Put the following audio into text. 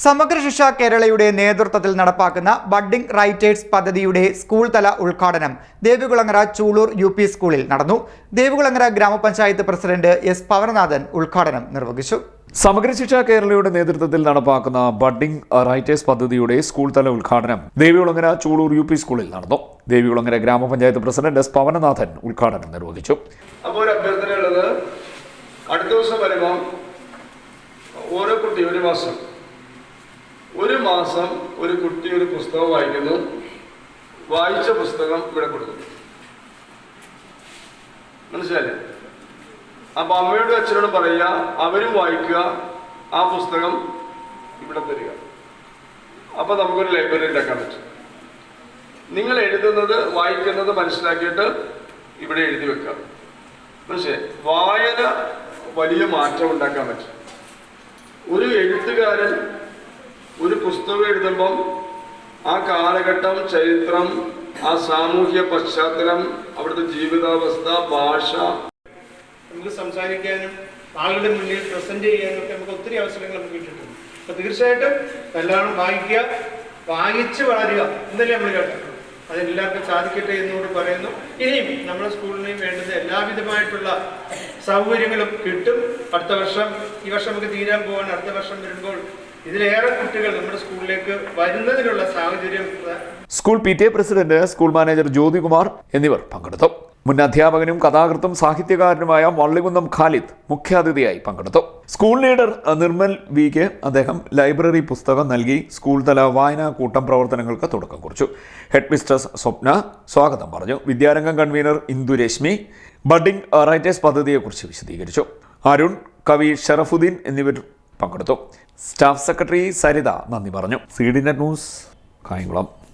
സമഗ്ര ശിക്ഷ കേരളയുടെ നേതൃത്വത്തിൽ നടപ്പാക്കുന്ന ബഡ്ഡിംഗ് റൈറ്റേഴ്സ് പദ്ധതിയുടെ സ്കൂൾ തല ഉദ്ഘാടനം ദേവികുളങ്ങര ചൂളൂർ യു പി സ്കൂളിൽ നടന്നു. ദേവികുളങ്ങര ഗ്രാമപഞ്ചായത്ത് പ്രസിഡന്റ് എസ് പവനനാഥൻ ഉദ്ഘാടനം നിർവഹിച്ചു. സമഗ്ര ശിക്ഷ കേരളയുടെ നേതൃത്വത്തിൽ നടപ്പാക്കുന്ന ബഡ്ഡിംഗ് റൈറ്റേഴ്സ് പദ്ധതിയുടെ സ്കൂൾ തല ഉദ്ഘാടനം ദേവികുളങ്ങര ചൂളൂർ യു പി സ്കൂളിൽ നടന്നു. ദേവികുളങ്ങര ഗ്രാമപഞ്ചായത്ത് പ്രസിഡന്റ് എസ് പവനനാഥൻ ഉദ്ഘാടനം നിർവഹിച്ചു. അപ്പോൾ അഭ്യർത്ഥനയുള്ളത് അടുത്ത ദിവസം ഓരോ കുട്ടി ഒരു മാസം ഒരു മാസം ഒരു കുട്ടി ഒരു പുസ്തകം വായിക്കുന്നു. വായിച്ച പുസ്തകം ഇവിടെ കൊടുക്കുന്നു മനസ്സിലായില്ലേ? അപ്പൊ അമ്മയോടും അച്ഛനോടും പറയുക അവരും വായിക്കുക ആ പുസ്തകം ഇവിടെ തരിക. അപ്പൊ നമുക്കൊരു ലൈബ്രറി ഉണ്ടാക്കാൻ പറ്റും. നിങ്ങൾ എഴുതുന്നത് വായിക്കുന്നത് മനസ്സിലാക്കിയിട്ട് ഇവിടെ എഴുതി വെക്കുക. പക്ഷേ വായന വലിയ മാറ്റം ഉണ്ടാക്കാൻ പറ്റും. ഒരു എഴുത്തുകാരൻ ഒരു പുസ്തകം എഴുതുമ്പം ആ കാലഘട്ടം ചരിത്രം ആ സാമൂഹ്യ പശ്ചാത്തലം അവിടുത്തെ ജീവിതാവസ്ഥ ഭാഷ നമുക്ക് സംസാരിക്കാനും ആളുകളുടെ മുന്നിൽ പ്രസന്റ് ചെയ്യാനും ഒക്കെ നമുക്ക് ഒത്തിരി അവസരങ്ങൾ നമുക്ക് കിട്ടിയിട്ടുണ്ട്. അപ്പൊ തീർച്ചയായിട്ടും എല്ലാവരും വായിക്കുക വായിച്ച് വളരുക എന്നല്ലേ നമ്മൾ കേട്ടത് അതെല്ലാവർക്കും സാധിക്കട്ടെ എന്നുകൂടി പറയുന്നു. ഇനിയും നമ്മുടെ സ്കൂളിനെയും വേണ്ടുന്ന എല്ലാവിധമായിട്ടുള്ള സൗകര്യങ്ങളും കിട്ടും. അടുത്ത വർഷം ഈ വർഷം നമുക്ക് തീരാൻ പോകാൻ അടുത്ത വർഷം വരുമ്പോൾ ഇതിലേറെ കുട്ടികൾ നമ്മുടെ സ്കൂളിലേക്ക് വരുന്നതിനുള്ള സാഹചര്യം school P T A president school manager Jyothikumar എന്നിവർ പങ്കെടുത്തു. മുൻ അധ്യാപകനും കഥാകൃത്തും സാഹിത്യകാരനുമായ വള്ളികുന്നം ഖാലിദ് മുഖ്യാതിഥിയായി പങ്കെടുത്തു. School leader Nirmal V K അദ്ദേഹം ലൈബ്രറി പുസ്തകം നൽകി സ്കൂൾ തല വായനാ കൂട്ടം പ്രവർത്തനങ്ങൾക്ക് തുടക്കം കുറിച്ചു. ഹെഡ് മിസ്ട്രസ് സ്വപ്ന സ്വാഗതം പറഞ്ഞു. Vidyarangam convener Indu Rashmi budding writers പദ്ധതിയെക്കുറിച്ച് വിശദീകരിച്ചു. അരുൺ കവി ഷറഫുദ്ദീൻ എന്നിവർ പങ്കെടുത്തു. സ്റ്റാഫ് സെക്രട്ടറി സരിത നന്ദി പറഞ്ഞു. C D net news Kayamkulam.